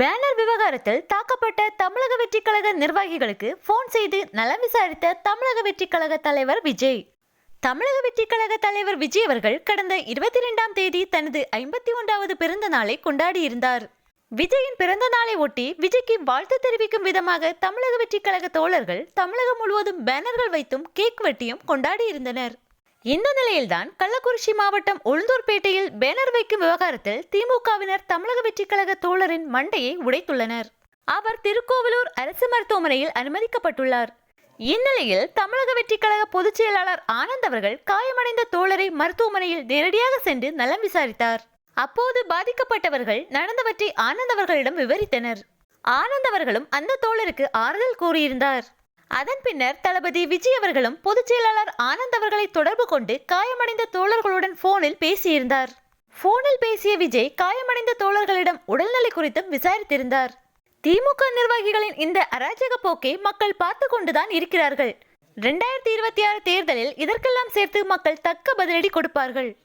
Banner விவகாரத்தில் தாக்கப்பட்ட தமிழக வெற்றிக் கழக நிர்வாகிகளுக்கு போன் செய்து நலம் விசாரித்த தமிழக வெற்றிக் கழக தலைவர் விஜய். தமிழக வெற்றிக் கழக தலைவர் விஜய் அவர்கள் கடந்த இருபத்தி இரண்டாம் தேதி தனது ஐம்பத்தி ஒன்றாவது பிறந்த நாளை கொண்டாடியிருந்தார். விஜயின் பிறந்த நாளை ஒட்டி விஜய்க்கு வாழ்த்து தெரிவிக்கும் விதமாக தமிழக வெற்றிக் கழக தோழர்கள் தமிழகம் முழுவதும் பேனர்கள் வைத்தும் கேக் வெட்டியும் கொண்டாடியிருந்தனர். இந்த நிலையில்தான் கள்ளக்குறிச்சி மாவட்டம் உளுந்தூர்பேட்டையில் பேனர் வைக்கும் விவகாரத்தில் திமுகவினர் தமிழக வெற்றி கழக தோழரின் மண்டையை உடைத்துள்ளனர். அவர் திருக்கோவிலூர் அரசு மருத்துவமனையில் அனுமதிக்கப்பட்டுள்ளார். இந்நிலையில் தமிழக வெற்றி கழக பொதுச் செயலாளர் ஆனந்த் அவர்கள் காயமடைந்த தோழரை மருத்துவமனையில் நேரடியாக சென்று நலம் விசாரித்தார். அப்போது பாதிக்கப்பட்டவர்கள் நடந்தவற்றை ஆனந்த் அவர்களிடம் விவரித்தனர். ஆனந்த் அவர்களும் அந்த தோழருக்கு ஆறுதல் கூறியிருந்தார். அதன் பின்னர் தளபதி விஜய் அவர்களும் பொதுச் செயலாளர் ஆனந்த் அவர்களை தொடர்பு கொண்டு காயமடைந்த தோழர்களுடன் போனில் பேசியிருந்தார். போனில் பேசிய விஜய் காயமடைந்த தோழர்களிடம் உடல்நிலை குறித்தும் விசாரித்திருந்தார். திமுக நிர்வாகிகளின் இந்த அராஜக போக்கை மக்கள் பார்த்து கொண்டுதான் இருக்கிறார்கள். ரெண்டாயிரத்தி இருபத்தி ஆறு தேர்தலில் இதற்கெல்லாம் சேர்த்து மக்கள் தக்க பதிலடி கொடுப்பார்கள்.